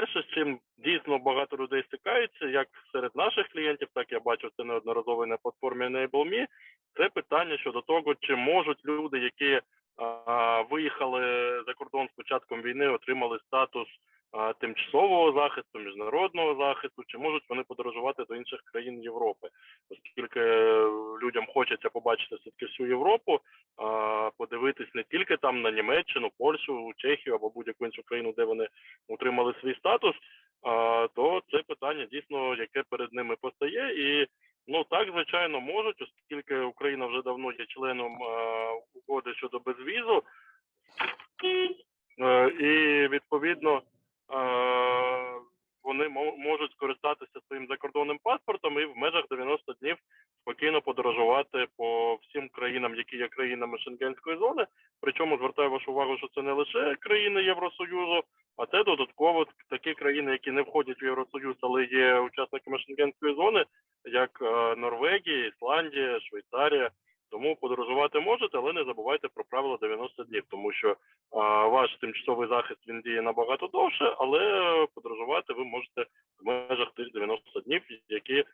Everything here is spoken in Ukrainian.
Перше, з чим дійсно багато людей стикаються, як серед наших клієнтів, так я бачу це неодноразово на платформі Enable.me, це питання щодо того, чи можуть люди, які а, виїхали за кордон з початком війни, отримали статус тимчасового захисту, міжнародного захисту, чи можуть вони подорожувати до інших країн Європи, оскільки е, людям хочеться побачити все таки всю Європу, подивитись не тільки там на Німеччину, Польщу, Чехію або будь-яку іншу країну, де вони отримали свій статус, то це питання дійсно, яке перед ними постає, і ну так звичайно можуть, оскільки Україна вже давно є членом угоди щодо безвізу, Е, і відповідно вони мо- можуть скористатися своїм закордонним паспортом і в межах 90 днів спокійно подорожувати по всім країнам, які є країнами Шенгенської зони. Причому звертаю вашу увагу, що це не лише країни Євросоюзу, а це додатково такі країни, які не входять в Євросоюз, але є учасниками Шенгенської зони, як е, Норвегія, Ісландія, Швейцарія. Тому подорожувати можете, але не забувайте про правило 90 днів, тому що а, ваш тимчасовий захист він діє набагато довше, але подорожувати ви можете в межах тих 90 днів, які.